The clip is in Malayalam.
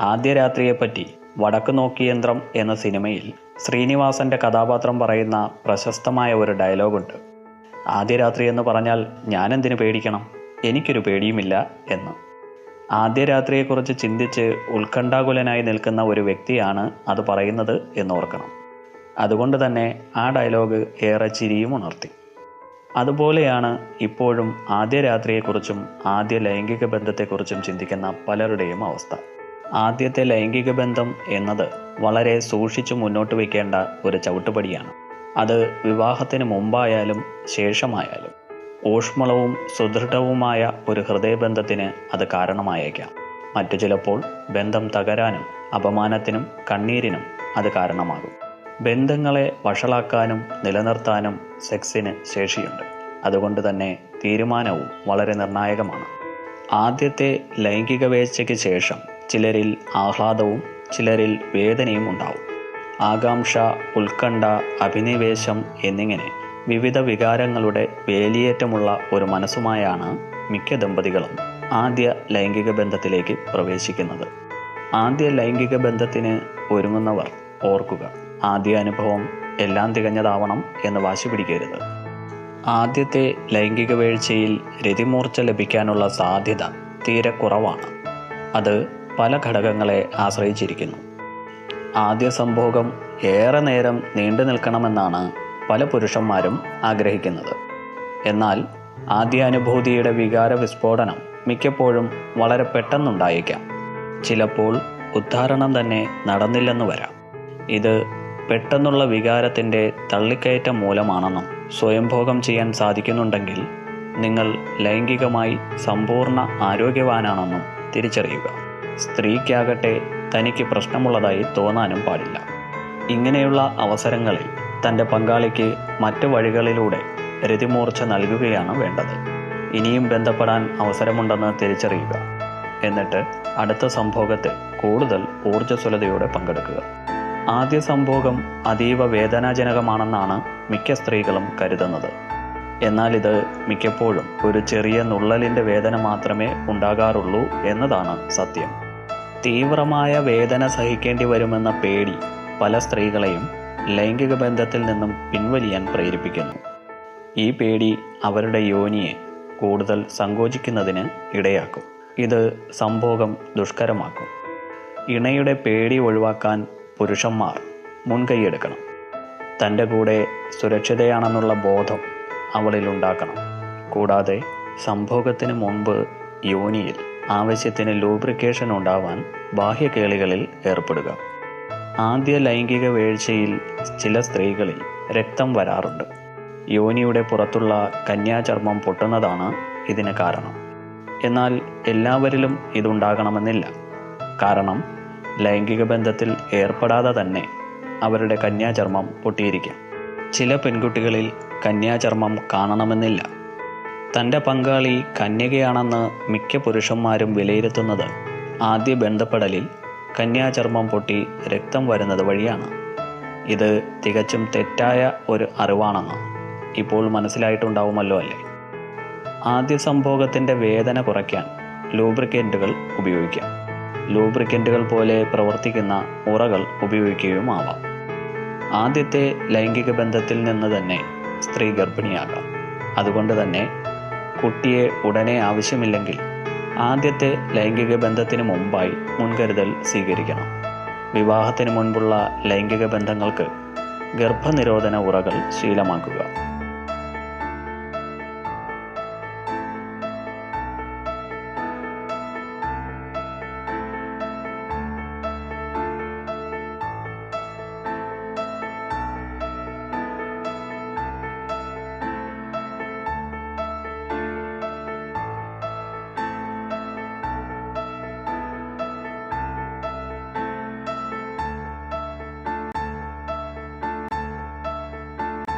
ആദ്യ രാത്രിയെപ്പറ്റി വടക്ക് നോക്കിയന്ത്രം എന്ന സിനിമയിൽ ശ്രീനിവാസന്റെ കഥാപാത്രം പറയുന്ന പ്രശസ്തമായ ഒരു ഡയലോഗുണ്ട്. ആദ്യ രാത്രി എന്ന് പറഞ്ഞാൽ ഞാനെന്തിനു പേടിക്കണം? എനിക്കൊരു പേടിയുമില്ല എന്ന്. ആദ്യ രാത്രിയെക്കുറിച്ച് ചിന്തിച്ച് ഉത്കണ്ഠാകുലനായി നിൽക്കുന്ന ഒരു വ്യക്തിയാണ് അത് പറയുന്നത് എന്നോർക്കണം. അതുകൊണ്ട് തന്നെ ആ ഡയലോഗ് ഏറെ ചിരിയും ഉണർത്തി. അതുപോലെയാണ് ഇപ്പോഴും ആദ്യ രാത്രിയെക്കുറിച്ചും ആദ്യ ലൈംഗിക ബന്ധത്തെക്കുറിച്ചും ചിന്തിക്കുന്ന പലരുടെയും അവസ്ഥ. ആദ്യത്തെ ലൈംഗിക ബന്ധം എന്നത് വളരെ സൂക്ഷിച്ചു മുന്നോട്ട് വയ്ക്കേണ്ട ഒരു ചവിട്ടുപടിയാണ്. അത് വിവാഹത്തിന് മുമ്പായാലും ശേഷമായാലും ഊഷ്മളവും സുദൃഢവുമായ ഒരു ഹൃദയബന്ധത്തിന് അത് കാരണമായേക്കാം. മറ്റു ചിലപ്പോൾ ബന്ധം തകരാനും അപമാനത്തിനും കണ്ണീരിനും അത് കാരണമാകും. ബന്ധങ്ങളെ വഷളാക്കാനും നിലനിർത്താനും സെക്സിന് ശേഷിയുണ്ട്. അതുകൊണ്ട് തന്നെ തീരുമാനവും വളരെ നിർണായകമാണ്. ആദ്യത്തെ ലൈംഗിക വേഴ്ചയ്ക്ക് ശേഷം ചിലരിൽ ആഹ്ലാദവും ചിലരിൽ വേദനയും ഉണ്ടാവും. ആകാംക്ഷ ഉത്കണ്ഠ അഭിനിവേശം എന്നിങ്ങനെ വിവിധ വികാരങ്ങളുടെ വേലിയേറ്റമുള്ള ഒരു മനസ്സുമായാണ് മിക്ക ദമ്പതികളും ആദ്യ ലൈംഗിക ബന്ധത്തിലേക്ക് പ്രവേശിക്കുന്നത്. ആദ്യ ലൈംഗിക ബന്ധത്തിന് ഒരുങ്ങുന്നവർ ഓർക്കുക ആദ്യ അനുഭവം എല്ലാം തികഞ്ഞതാവണം എന്ന് വാശി പിടിക്കരുത്. ആദ്യത്തെ ലൈംഗിക വീഴ്ചയിൽ രതിമൂർച്ച ലഭിക്കാനുള്ള സാധ്യത തീരെ കുറവാണ്. അത് പല ഘടകങ്ങളെ ആശ്രയിച്ചിരിക്കുന്നു. ആദ്യ സംഭോഗം ഏറെ നേരം നീണ്ടു നിൽക്കണമെന്നാണ് പല പുരുഷന്മാരും ആഗ്രഹിക്കുന്നത്. എന്നാൽ ആദ്യാനുഭൂതിയുടെ വികാര വിസ്ഫോടനം മിക്കപ്പോഴും വളരെ പെട്ടെന്നുണ്ടായേക്കാം. ചിലപ്പോൾ ഉദ്ധാരണം തന്നെ നടന്നില്ലെന്ന് വരാം. ഇത് പെട്ടെന്നുള്ള വികാരത്തിന്റെ തള്ളിക്കയറ്റം മൂലമാണെന്നും സ്വയംഭോഗം ചെയ്യാൻ സാധിക്കുന്നുണ്ടെങ്കിൽ നിങ്ങൾ ലൈംഗികമായി സമ്പൂർണ ആരോഗ്യവാനാണെന്നും തിരിച്ചറിയുക. സ്ത്രീക്കാകട്ടെ തനിക്ക് പ്രശ്നമുള്ളതായി തോന്നാനും പാടില്ല. ഇങ്ങനെയുള്ള അവസരങ്ങളിൽ തന്റെ പങ്കാളിക്ക് മറ്റു വഴികളിലൂടെ രതിമൂർച്ച നൽകുകയാണ് വേണ്ടത്. ഇനിയും ബന്ധപ്പെടാൻ അവസരമുണ്ടെന്ന് തിരിച്ചറിയുക. എന്നിട്ട് അടുത്ത സംഭോഗത്തിൽ കൂടുതൽ ഊർജസ്വലതയോടെ പങ്കെടുക്കുക. ആദ്യ സംഭോഗം അതീവ വേദനാജനകമാണെന്നാണ് മിക്ക സ്ത്രീകളും കരുതുന്നത്. എന്നാൽ ഇത് മിക്കപ്പോഴും ഒരു ചെറിയ നുള്ളലിന്റെ വേദന മാത്രമേ ഉണ്ടാകാറുള്ളൂ എന്നതാണ് സത്യം. തീവ്രമായ വേദന സഹിക്കേണ്ടി വരുമെന്ന പേടി പല സ്ത്രീകളെയും ലൈംഗിക ബന്ധത്തിൽ നിന്നും പിൻവലിയാൻ പ്രേരിപ്പിക്കുന്നു. ഈ പേടി അവരുടെ യോനിയെ കൂടുതൽ സങ്കോചിക്കുന്നതിന് ഇടയാക്കും. ഇത് സംഭോഗം ദുഷ്കരമാക്കും. ഇണയുടെ പേടി ഒഴിവാക്കാൻ പുരുഷന്മാർ മുൻകൈയെടുക്കണം. തന്റെ കൂടെ സുരക്ഷിതയാണെന്നുള്ള ബോധം അവളിൽ ഉണ്ടാക്കണം കൂടാതെ സംഭോഗത്തിന് മുൻപ് യോനിയിൽ ആവശ്യത്തിന് ലൂബ്രിക്കേഷൻ ഉണ്ടാവാൻ ബാഹ്യകേളികളിൽ ഏർപ്പെടുക. ആദ്യ ലൈംഗിക വീഴ്ചയിൽ ചില സ്ത്രീകളിൽ രക്തം വരാറുണ്ട്. യോനിയുടെ പുറത്തുള്ള കന്യാചർമ്മം പൊട്ടുന്നതാണ് ഇതിന് കാരണം. എന്നാൽ എല്ലാവരിലും ഇതുണ്ടാകണമെന്നില്ല. കാരണം ലൈംഗിക ബന്ധത്തിൽ ഏർപ്പെടാതെ തന്നെ അവരുടെ കന്യാചർമ്മം പൊട്ടിയിരിക്കാം. ചില പെൺകുട്ടികളിൽ കന്യാചർമ്മം കാണണമെന്നില്ല. തന്റെ പങ്കാളി കന്യകയാണെന്ന് മിക്ക പുരുഷന്മാരും വിലയിരുത്തുന്നത് ആദ്യ ബന്ധപ്പെടലിൽ കന്യാചർമ്മം പൊട്ടി രക്തം വരുന്നത് വഴിയാണ്. ഇത് തികച്ചും തെറ്റായ ഒരു അറിവാണെന്ന് ഇപ്പോൾ മനസ്സിലായിട്ടുണ്ടാവുമല്ലോ അല്ലേ? ആദ്യ സംഭോഗത്തിന്റെ വേദന കുറയ്ക്കാൻ ലൂബ്രിക്കന്റുകൾ ഉപയോഗിക്കാം. ലൂബ്രിക്കന്റുകൾ പോലെ പ്രവർത്തിക്കുന്ന ഉറകൾ ഉപയോഗിക്കുകയുമാവാം. ആദ്യത്തെ ലൈംഗിക ബന്ധത്തിൽ നിന്ന് തന്നെ സ്ത്രീ ഗർഭിണിയാകാം. അതുകൊണ്ട് തന്നെ കുട്ടിയെ ഉടനെ ആവശ്യമില്ലെങ്കിൽ ആദ്യത്തെ ലൈംഗിക ബന്ധത്തിന് മുമ്പായി മുൻകരുതൽ സ്വീകരിക്കണം. വിവാഹത്തിന് മുൻപുള്ള ലൈംഗിക ബന്ധങ്ങൾക്ക് ഗർഭനിരോധന ഉറകൾ ശീലമാക്കുക.